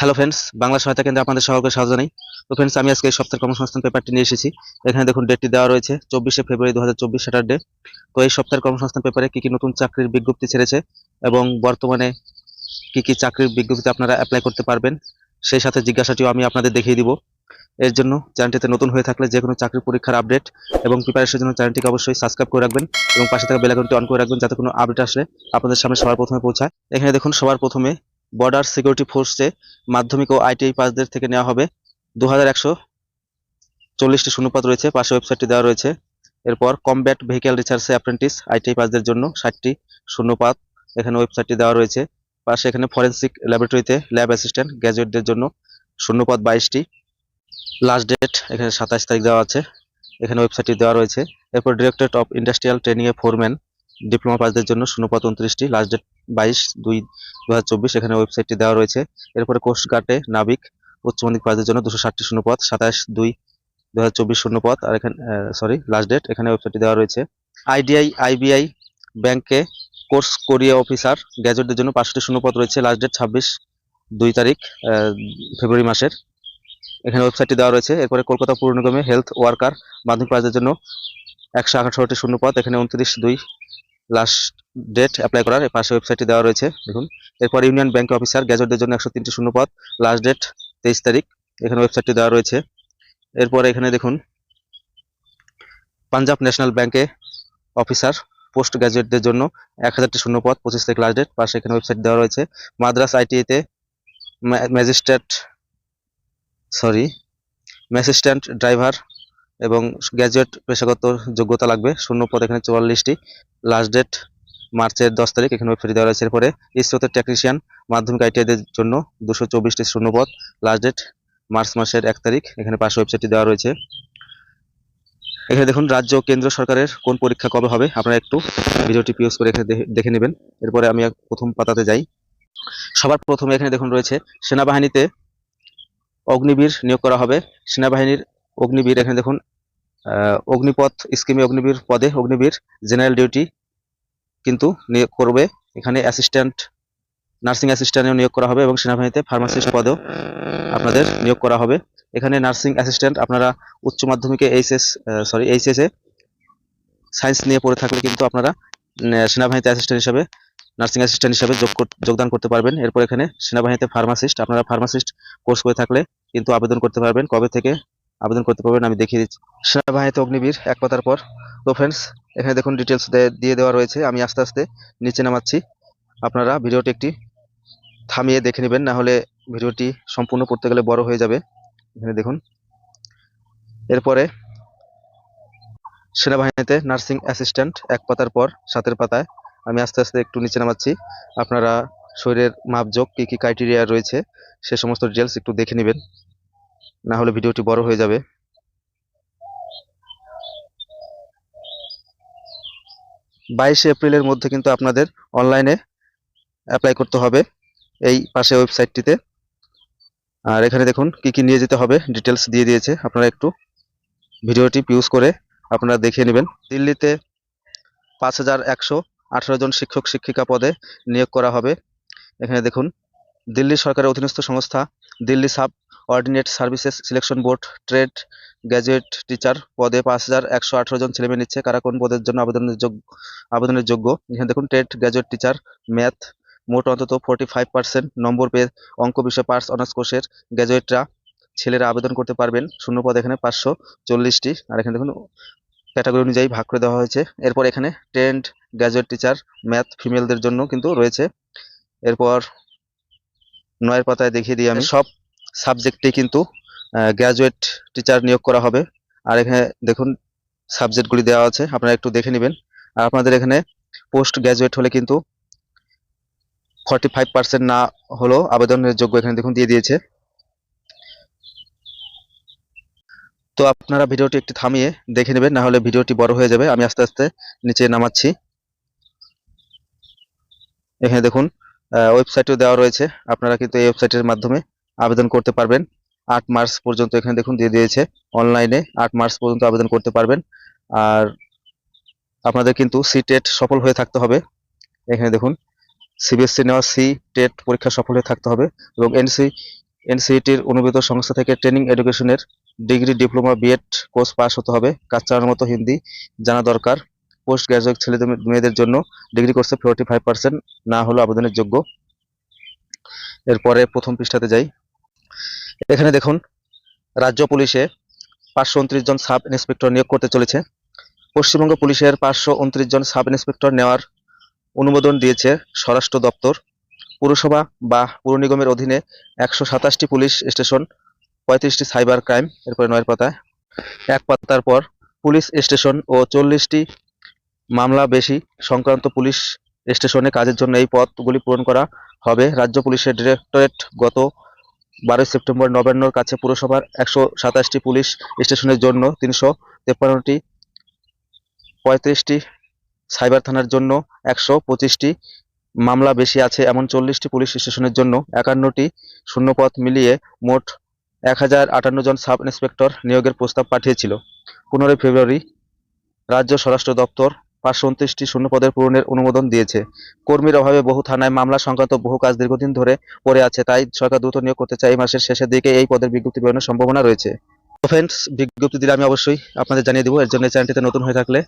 Hello friends Bangla সহায়তা কেন্দ্রে আপনাদের সকলকে স্বাগত জানাই। তো ফ্রেন্ডস আমি আজকে এই সপ্তাহের কর্মসংস্থান পেপারটি নিয়ে এসেছি। এখানে দেখুন ডেটটি দেওয়া রয়েছে, চব্বিশে ফেব্রুয়ারি দু হাজার চব্বিশ স্যাটারডে তো এই সপ্তাহের কর্মসংস্থান পেপারে কি কি নতুন চাকরির বিজ্ঞপ্তি ছেড়েছে এবং বর্তমানে কি কি চাকরির বিজ্ঞপ্তিতে আপনারা অ্যাপ্লাই করতে পারবেন, সেই সাথে জিজ্ঞাসাটিও আমি আপনাদের দেখিয়ে দিব। এর জন্য চ্যানেলটিতে নতুন হয়ে থাকলে যে কোনো চাকরি পরীক্ষার আপডেট এবং প্রিপারেশনের জন্য চ্যানেলটিকে অবশ্যই সাবস্ক্রাইব করে রাখবেন এবং পাশে থাকা বেলাকনটি অন করে রাখবেন যাতে কোনো আপডেট আসলে আপনাদের সামনে সবার প্রথমে পৌঁছায়। এখানে দেখুন সবার প্রথমে বর্ডার সিকিউরিটি ফোর্সে মাধ্যমিক ও আইটিআই পাসদের থেকে নেওয়া হবে। দু হাজার একশো চল্লিশটি শূন্যপদ রয়েছে পাশে ওয়েবসাইটটি দেওয়া রয়েছে। এরপর কমব্যাট ভেহিক্যাল রিসার্চে অ্যাপ্রেন্টিস আইটিআই পাসদের জন্য ষাটটি শূন্যপাত এখানে ওয়েবসাইটটি দেওয়া রয়েছে। পাশে এখানে ফরেন্সিক ল্যাবরেটরিতে ল্যাব অ্যাসিস্ট্যান্ট গ্র্যাজুয়েটদের জন্য শূন্যপাত বাইশটি। লাস্ট ডেট এখানে সাতাশ তারিখ দেওয়া আছে, এখানে ওয়েবসাইটটি দেওয়া রয়েছে। এরপর ডিরেক্টরেট অফ ইন্ডাস্ট্রিয়াল ট্রেনিং এ ফোরম্যান ডিপ্লোমা পাসদের জন্য শূন্যপদ উনত্রিশটি লাস্ট ডেট বাইশ দুই দু এখানে ওয়েবসাইটটি দেওয়া রয়েছে। এরপরে কোস্টগার্ডে নাবিক, উচ্চ মাধ্যমিক পাসদের জন্য দুশো ষাটটি শূন্যপদ সাতাশ দুই দু হাজার চব্বিশ শূন্যপদ আর এখানে সরি লাস্ট ডেট এখানে ওয়েবসাইটটি দেওয়া রয়েছে। আইডিআই আইবিআই ব্যাংকে কোর্স কোরিয়া অফিসার গ্র্যাজুয়েটদের জন্য পাঁচশোটি শূন্যপদ রয়েছে লাস্ট ডেট ছাব্বিশ দুই তারিখ ফেব্রুয়ারি মাসের। এখানে ওয়েবসাইটটি দেওয়া রয়েছে। এরপরে কলকাতা পৌর নিগমে হেলথ ওয়ার্কার মাধ্যমিক পাসদের জন্য একশো আঠারোটি শূন্যপদ এখানে উনত্রিশ দুই লাস্ট ডেট অ্যাপ্লাই করার পাশে ওয়েবসাইটটি দেওয়া রয়েছে, দেখুন। এরপর ইউনিয়ন ব্যাংক অফিসার গ্যাজেটদের জন্য একশো তিনটি শূন্যপদ লাস্ট ডেট তেইশ তারিখ, এখানে ওয়েবসাইটটি দেওয়া রয়েছে। এরপর এখানে দেখুন পাঞ্জাব ন্যাশনাল ব্যাংকে অফিসার পোস্ট গ্র্যাজুয়েটদের জন্য এক হাজারটি শূন্যপদ পঁচিশ তারিখ লাস্ট ডেট পাশে এখানে ওয়েবসাইট দেওয়া রয়েছে। মাদ্রাস আইটিআইতে ম্যাজিস্ট্রেট সরি ম্যাসিস্ট্যান্ট ড্রাইভার এবং গ্র্যাজুয়েট পেশাগত যোগ্যতা লাগবে। শূন্য পদ এখানে চুয়াল্লিশটি। লাস্ট ডেট মার্চের দশ তারিখ, এখানে ওয়েবসাইট দেওয়া রয়েছে। এরপরে ইসরোতের টেকনিশিয়ান মাধ্যমিক আইটিআইদের জন্য দুশো চব্বিশটি শূন্যপদ লাস্ট ডেট মার্চ মাসের এক তারিখ, এখানে পাশে ওয়েবসাইটটি দেওয়া রয়েছে। এখানে দেখুন, রাজ্য কেন্দ্র সরকারের কোন পরীক্ষা কবে হবে? আপনারা একটু ভিডিওটি পিউজ করে এখানে দেখে নেবেন। এরপরে আমি প্রথম পাতাতে যাই। সবার প্রথমে এখানে দেখুন রয়েছে, সেনাবাহিনীতে অগ্নিবীর নিয়োগ করা হবে। সেনাবাহিনীর অগ্নিবীর, এখানে দেখুন অগ্নিপথ, স্কিমে অগ্নিবীর পদে অগ্নিবীর, জেনারেল ডিউটি কিন্তু নিয়োগ করবে। এখানে অ্যাসিস্ট্যান্ট নার্সিং অ্যাসিস্ট্যান্টও নিয়োগ করা হবে এবং সেনাবাহিনীতে ফার্মাসিস্ট পদেও আপনাদের নিয়োগ করা হবে। এখানে নার্সিং অ্যাসিস্ট্যান্ট আপনারা উচ্চ মাধ্যমিকে এইচএস সরি এইচএস এ সায়েন্স নিয়ে পড়ে থাকলে কিন্তু আপনারা সেনাবাহিনীতে অ্যাসিস্ট্যান্ট হিসাবে নার্সিং অ্যাসিস্ট্যান্ট হিসাবে যোগদান করতে পারবেন। এরপর এখানে সেনাবাহিনীতে ফার্মাসিস্ট আপনারা ফার্মাসিস্ট কোর্স করে থাকলে কিন্তু আবেদন করতে পারবেন কবে থেকে আবেদন করতে পারবেন, আমি দেখিয়ে দিচ্ছি। সেনাবাহিনীতে অগ্নিবীর, এক পাতার পর। তো ফ্রেন্ডস এখানে দেখুন ডিটেলস দিয়ে দেওয়া রয়েছে। আমি আস্তে আস্তে নিচে নামাচ্ছি। আপনারা ভিডিওটি একটি থামিয়ে দেখে নেবেন, না হলে ভিডিওটি সম্পূর্ণ করতে গেলে বড় হয়ে যাবে। এখানে দেখুন। এরপরে সেনাবাহিনীতে নার্সিং অ্যাসিস্ট্যান্ট এক পাতার পর, সাতের পাতায়। আমি আস্তে আস্তে একটু নিচে নামাচ্ছি। আপনারা শরীরের মাপজোক কী কী ক্রাইটেরিয়া রয়েছে, সে সমস্ত ডিটেলস একটু দেখে নেবেন। না হলে ভিডিওটি বড় হয়ে যাবে। বাইশে এপ্রিলের মধ্যে কিন্তু আপনাদের অনলাইনে অ্যাপ্লাই করতে হবে এই পাশে ওয়েবসাইটটিতে। আর এখানে দেখুন কি কি নিয়ে যেতে হবে ডিটেলস দিয়ে দিয়েছে। আপনারা একটু ভিডিওটি পিউজ করে আপনারা দেখে নেবেন। দিল্লিতে পাঁচ হাজার একশো আঠারো জন শিক্ষক শিক্ষিকা পদে নিয়োগ করা হবে। এখানে দেখুন, দিল্লি সরকারের অধীনস্থ সংস্থা Delhi subordinate services selection board trade graduate teacher পদে পাঁচ হাজার একশো আঠারো জন ছেলেমেয়ে নিচ্ছে। কারা কোন পদের জন্য আবেদনের যোগ্য আবেদনের যোগ্য? এখানে দেখুন ট্রেড গ্র্যাজুয়েট টিচার ম্যাথ মোট অন্তত ফোর্টি ফাইভ পার্সেন্ট নম্বর পেয়ে অঙ্ক বিষয় পার্স অনার্স কোর্সের গ্র্যাজুয়েটরা ছেলেরা আবেদন করতে পারবেন। শূন্য পদ এখানে পাঁচশো চল্লিশটি। আর এখানে দেখুন ক্যাটাগরি অনুযায়ী ভাগ করে দেওয়া হয়েছে। এরপর এখানে টেন্ট গ্র্যাজুয়েট টিচার ম্যাথ ফিমেলদের জন্য কিন্তু রয়েছে। এরপর নয়ের পাতায় দেখিয়ে দিই আমি। সব সাবজেক্টে কিন্তু গ্র্যাজুয়েট টিচার নিয়োগ করা হবে। আর এখানে দেখুন সাবজেক্টগুলি দেওয়া আছে, আপনারা একটু দেখে নেবেন। আর আপনাদের এখানে পোস্ট গ্র্যাজুয়েট হলে কিন্তু ফর্টি ফাইভ পার্সেন্ট না হলেও আবেদনের যোগ্য এখানে দেখুন দিয়ে দিয়েছে। তো আপনারা ভিডিওটি একটু থামিয়ে দেখে নেবেন, না হলে ভিডিওটি বড় হয়ে যাবে। আমি আস্তে আস্তে নিচে নামাচ্ছি। এখানে দেখুন ওয়েবসাইটও দেওয়া রয়েছে। আপনারা কিন্তু এই ওয়েবসাইটের মাধ্যমে আবেদন করতে পারবেন। আট মার্চ পর্যন্ত এখানে দেখুন দিয়ে দিয়েছে। অনলাইনে আট মার্চ পর্যন্ত আবেদন করতে পারবেন। আর আপনাদের কিন্তু সি টেট সফল হয়ে থাকতে হবে। এখানে দেখুন, সিবিএসসি নেওয়া সি টেট পরীক্ষা সফল হয়ে থাকতে হবে এবং এনসি, এনসিইটির অনুমোদিত সংস্থা থেকে ট্রেনিং এডুকেশনের degree, diploma, B Ed course pass হতে হবে। কাজ চালানোর মতো হিন্দি জানা দরকার। পোস্ট গ্রাজুয়েট ছেলে মেয়েদের জন্য ডিগ্রি কোর্সে ফোরটি ফাইভ পার্সেন্ট না হলেও আবেদনের যোগ্য। এরপরে প্রথম পৃষ্ঠাতে যাই। এখানে দেখুন, রাজ্য পুলিশে পাঁচশো উনত্রিশ জন সাব ইন্সপেক্টর নিয়োগ করতে চলেছে। পশ্চিমবঙ্গ পুলিশের পাঁচশো উনত্রিশ জন সাব ইন্সপেক্টর নেওয়ার অনুমোদন দিয়েছে স্বরাষ্ট্র দপ্তর। পুরসভা বা পুর নিগমের অধীনে একশো সাতাশটি পুলিশ স্টেশন, পঁয়ত্রিশটি সাইবার ক্রাইম, এরপরে নয়ের পাতায়। এক পাতার পর পুলিশ স্টেশন ও চল্লিশটি মামলা বেশি সংক্রান্ত পুলিশ স্টেশনে কাজের জন্য এই পদগুলি পূরণ করা হবে। রাজ্য পুলিশের ডিরেক্টরেট গত বারোই সেপ্টেম্বর নবান্নর কাছে পুরসভার একশো সাতাশটি পুলিশ স্টেশনের জন্য তিনশো তেপ্পান্নটি, পঁয়ত্রিশটি সাইবার থানার জন্য একশো পঁচিশটি, মামলা বেশি আছে এমন চল্লিশটি পুলিশ স্টেশনের জন্য একান্নটি শূন্যপদ মিলিয়ে মোট এক হাজার আটান্ন জন সাব ইন্সপেক্টর নিয়োগের প্রস্তাব পাঠিয়েছিল। পনেরোই ফেব্রুয়ারি রাজ্য স্বরাষ্ট্র দপ্তর পাঁচশো উনত্রিশটি শূন্যপদের পূরণের অনুমোদন দিয়েছে। কর্মীর অভাবে বহু থানায় মামলা সংক্রান্ত বহু কাজ দীর্ঘদিন ধরে পড়ে আছে, তাই সরকার দ্রুত নিয়োগ করতে চায় এই মাসের শেষের দিকে এই পদের বিজ্ঞপ্তি বেরোনোর সম্ভাবনা রয়েছে। ফ্রেন্ডস বিজ্ঞপ্তি দিলে আমি অবশ্যই আপনাদের জানিয়ে দেবো। এর জন্য চ্যানেলটিতে নতুন হয়ে থাকলে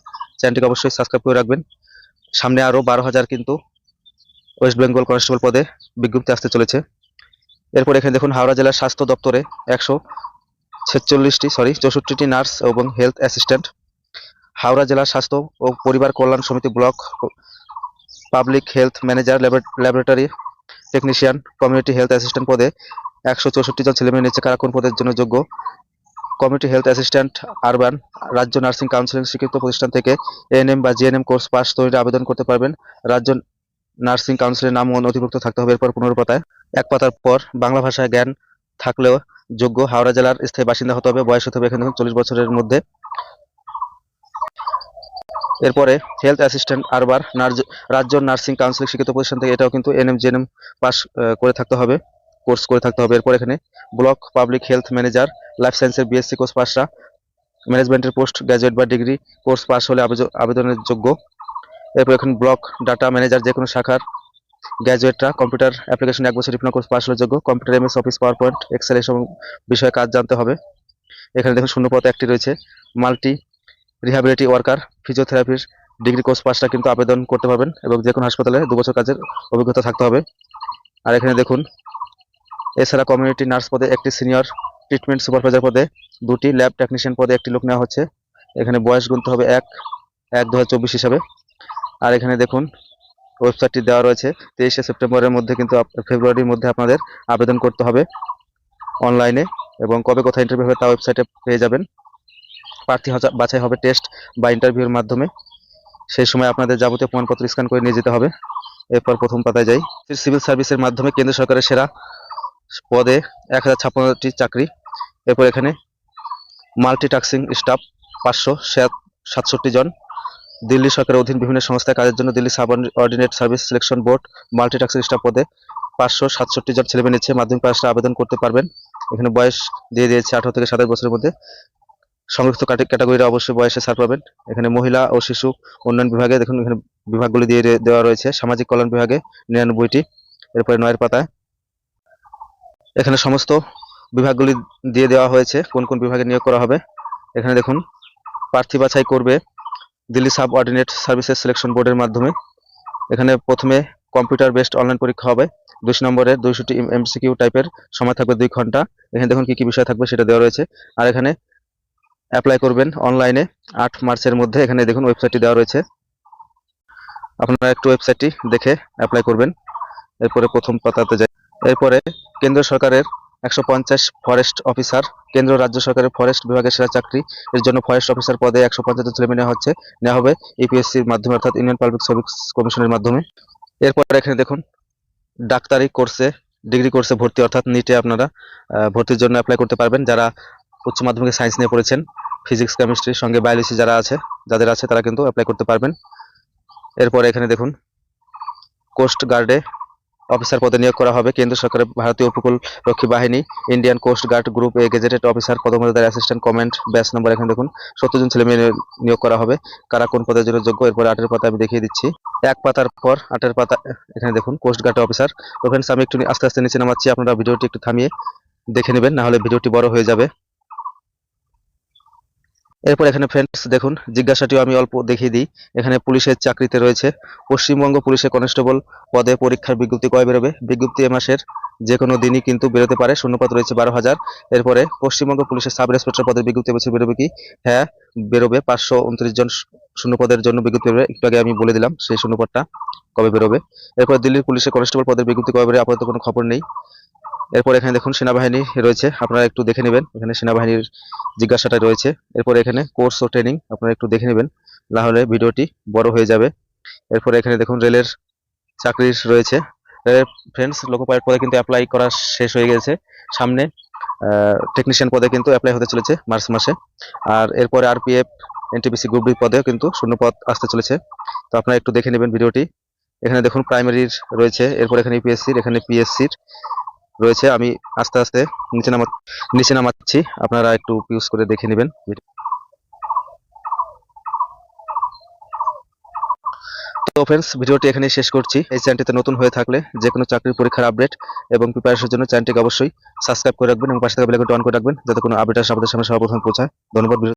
চ্যানেলটিকে অবশ্যই সাবস্ক্রাইব করে রাখবেন। সামনে আরও বারো হাজার কিন্তু ওয়েস্ট বেঙ্গল কনস্টেবল পদে বিজ্ঞপ্তি আসতে চলেছে। এরপর এখানে দেখুন, হাওড়া জেলার স্বাস্থ্য দপ্তরে একশো ছেচল্লিশটি সরি চৌষট্টিটি নার্স এবং হেলথ অ্যাসিস্ট্যান্ট। হাওড়া জেলা স্বাস্থ্য ও পরিবার কল্যাণ সমিতি block public health manager laboratory technician, community health assistant পদে একশো চৌষট্টি জন ছেলেমেয়ে নিচ্ছে কারা কোন পদের জন্য যোগ্য? কমিউনিটি হেলথ অ্যাসিস্ট্যান্ট, আরবান, রাজ্য নার্সিং কাউন্সিলিং স্বীকৃত প্রতিষ্ঠান থেকে এএনএম বা জিএনএম কোর্স পাস তৈরি আবেদন করতে পারবেন। রাজ্য নার্সিং কাউন্সিলের নাম ও নথিভুক্ত থাকতে হবে এরপর পনেরো পাতায় এক পাতার পর বাংলা ভাষায় জ্ঞান থাকলেও যোগ্য হাওড়া জেলার স্থায়ী বাসিন্দা হতে হবে, বয়স হতে হবে এখানে চল্লিশ বছরের মধ্যে। এরপরে হেলথ অ্যাসিস্ট্যান্ট আরবার রাজ্য নার্সিং কাউন্সিল শিক্ষিত প্রতিষ্ঠান থেকে এটাও কিন্তু এনএম জেএনএম পাস করে থাকতে হবে কোর্স করে থাকতে হবে। এরপর এখানে block public health manager life সায়েন্সের বিএসসি কোর্স পাসরা ম্যানেজমেন্টের পোস্ট গ্র্যাজুয়েট বা ডিগ্রি কোর্স পাস হলে আবেদনের যোগ্য। এরপর এখানে ব্লক ডাটা ম্যানেজার যে কোনো শাখার গ্র্যাজুয়েটরা কম্পিউটার অ্যাপ্লিকেশন এক বছর ডিপ্লোমা কোর্স পাস হলে যোগ্য। Computer MS office PowerPoint Excel এসব বিষয়ে কাজ জানতে হবে। এখানে দেখুন শূন্যপদ একটি রয়েছে মাল্টি রিহ্যাবিলিটি ওয়ার্কার, ফিজিওথেরাপির ডিগ্রি কোর্স পাসটা কিন্তু আবেদন করতে পারবেন এবং যে কোনো হাসপাতালে দু বছর কাজের অভিজ্ঞতা থাকতে হবে। আর এখানে দেখুন, এছাড়া কমিউনিটি নার্স পদে একটি সিনিয়র ট্রিটমেন্ট সুপারভাইজার পদে দুটি ল্যাব টেকনিশিয়ান পদে একটি লোক নেওয়া হচ্ছে। এখানে বয়স গুনতে হবে এক এক দু হিসাবে। আর এখানে দেখুন, ওয়েবসাইটটি দেওয়া রয়েছে, তেইশে সেপ্টেম্বরের মধ্যে কিন্তু ফেব্রুয়ারির মধ্যে আপনাদের আবেদন করতে হবে। অনলাইনে এবং কবে কোথায় ইন্টারভিউ হবে তা ওয়েবসাইটে পেয়ে যাবেন। প্রার্থী বাছাই হবে টেস্ট বা ইন্টারভিউর মাধ্যমে। সেই সময় আপনাদের যাবতীয় প্রমাণপত্র স্ক্যান করে নিয়ে যেতে হবে। এরপর প্রথম পাতায় যাই। সিভিল সার্ভিসের মাধ্যমে কেন্দ্র সরকারের সেরা পদে এক হাজার ছাপ্পান্নটি চাকরি। এরপর এখানে মাল্টিটাস্কিং স্টাফ পাঁচশো সাতষট্টি জন। দিল্লি সরকারের অধীন বিভিন্ন সংস্থায় কাজের জন্য Delhi subordinate service selection board multitasking staff পদে পাঁচশো সাতষট্টি জন ছেলেমেয়ে নিচ্ছে। মাধ্যমিক পাশটা আবেদন করতে পারবেন। এখানে বয়স দিয়ে দিয়েছে আঠারো থেকে সাতাশ বছরের মধ্যে। সংরক্ষিত ক্যাটাগরিরা অবশ্যই বয়সে ছাড় পাবেন। এখানে মহিলা ও শিশু উন্নয়ন বিভাগে দেখুন, এখানে বিভাগগুলি দিয়ে দেওয়া রয়েছে। সামাজিক কল্যাণ বিভাগে নিরানব্বইটি, এরপরে নয়ের পাতায়। এখানে সমস্ত বিভাগগুলি দিয়ে দেওয়া হয়েছে, কোন কোন বিভাগে নিয়োগ করা হবে। এখানে দেখুন, প্রার্থী বাছাই করবে Delhi subordinate services selection বোর্ডের মাধ্যমে। এখানে প্রথমে কম্পিউটার বেসড অনলাইন পরীক্ষা হবে। দুশো নম্বরের দুইশোটি এমসিকিউ টাইপের সময় থাকবে দুই ঘণ্টা। এখানে দেখুন কি কি বিষয় থাকবে সেটা দেওয়া রয়েছে। আর এখানে অ্যাপ্লাই করবেন অনলাইনে আট মার্চের মধ্যে এখানে দেখুন ওয়েবসাইটটি দেওয়া রয়েছে। আপনারা একটু ওয়েবসাইটটি দেখে অ্যাপ্লাই করবেন। এরপরে প্রথম পাতাতে যাই। এরপরে কেন্দ্র সরকারের একশো পঞ্চাশ ফরেস্ট অফিসার কেন্দ্র রাজ্য সরকারের ফরেস্ট বিভাগের সেরা চাকরি। এর জন্য ফরেস্ট অফিসার পদে একশো পঞ্চাশ ছেলে মেয়ে নেওয়া হচ্ছে। নেওয়া হবে ইপিএসসির মাধ্যমে, অর্থাৎ ইন্ডিয়ান পাবলিক সার্ভিস কমিশনের মাধ্যমে। এরপর এখানে দেখুন ডাক্তারি কোর্সে ডিগ্রি কোর্সে ভর্তি, অর্থাৎ নিটে আপনারা ভর্তির জন্য অ্যাপ্লাই করতে পারবেন। যারা উচ্চ মাধ্যমিকে সায়েন্স নিয়ে পড়েছেন ফিজিক্স কেমিস্ট্রির সঙ্গে বায়োলজি যারা আছে, যাদের আছে তারা কিন্তু অ্যাপ্লাই করতে পারবেন। এরপরে এখানে দেখুন কোস্ট গার্ডে অফিসার পদে নিয়োগ করা হবে কেন্দ্র সরকারের ভারতীয় উপকূল রক্ষী বাহিনী Indian coast guard group A gazetted officer পদমর্যাদার অ্যাসিস্ট্যান্ট কমেন্ট ব্যাচ নম্বর এখানে দেখুন, সত্তর জন ছেলে মেয়ে নিয়োগ করা হবে। কারা কোন পদের জন্য যোগ্য, এরপর আটের পাতা আমি দেখিয়ে দিচ্ছি। এক পাতার পর আটের পাতা, এখানে দেখুন কোস্ট গার্ড অফিসার ফ্রেন্ডস আমি একটু আস্তে আস্তে নিচে নামাচ্ছি, আপনারা ভিডিওটি একটু থামিয়ে দেখে নেবেন না হলে ভিডিওটি বড় হয়ে যাবে। এরপর এখানে ফ্রেন্ডস দেখুন, জিজ্ঞাসাটিও আমি অল্প দেখিয়ে দিই। এখানে পুলিশের চাকরিতে রয়েছে। পশ্চিমবঙ্গ পুলিশের কনস্টেবল পদে পরীক্ষার বিজ্ঞপ্তি কয় বেরোবে? বিজ্ঞপ্তি এ মাসের যে কোনো দিনই কিন্তু বেরোতে পারে। শূন্যপদ রয়েছে বারো হাজার। এরপরে পশ্চিমবঙ্গ পুলিশের সাব ইন্সপেক্টর পদের বিজ্ঞপ্তি এবছর বেরোবে কি? হ্যাঁ বেরোবে। পাঁচশো উনত্রিশ জন শূন্যপদের জন্য বিজ্ঞপ্তি বেরোবে। একটু আগে আমি বলে দিলাম, সেই শূন্যপদটা কবে বেরোবে? এরপর দিল্লির পুলিশের কনস্টেবল পদের বিজ্ঞপ্তি কবে বেরোবে? আপাতত কোনো খবর নেই। এরপর এখানে দেখুন সেনাবাহিনী রয়েছে, আপনারা একটু দেখে নেবেন। এখানে সেনাবাহিনীর জিজ্ঞাসাটা রয়েছে। এরপর এখানে কোর্স ও ট্রেনিং, আপনারা একটু দেখে নেবেন না হলে ভিডিওটি বড় হয়ে যাবে। এরপর এখানে দেখুন রেলের চাকরি রয়েছে। রেলের ফ্রেন্ডস লোকো পাইলট পদে কিন্তু অ্যাপ্লাই করা শেষ হয়ে গেছে। সামনে টেকনিশিয়ান পদে কিন্তু অ্যাপ্লাই হতে চলেছে মার্চ মাসে। আর এরপরে আরপিএফ এনটিপিসি গ্রুপ ডি পদেও কিন্তু শূন্য পদ আসতে চলেছে। তো আপনারা একটু দেখে নেবেন ভিডিওটি। এখানে দেখুন প্রাইমারির রয়েছে, এরপর এখানে ইউপিএসসির এখানে পিএসসির রয়েছে, আমি আস্তে আস্তে নিচে নামা নিচে নামাচ্ছি। আপনারা একটু ইউজ করে দেখে নেবেন। তো ফ্রেন্ডস ভিডিওটি এখানে শেষ করছি। এই চ্যানেলটিতে নতুন হয়ে থাকলে যে কোনো চাকরির পরীক্ষার আপডেট এবং প্রিপারেশনের জন্য চ্যানেলটিকে অবশ্যই সাবস্ক্রাইব করে রাখবেন এবং পাশে থাকা বেল অন করে রাখবেন, যাতে কোনো আপডেট আসে আমাদের সামনে সর্বপ্রথম পৌঁছায়। ধন্যবাদ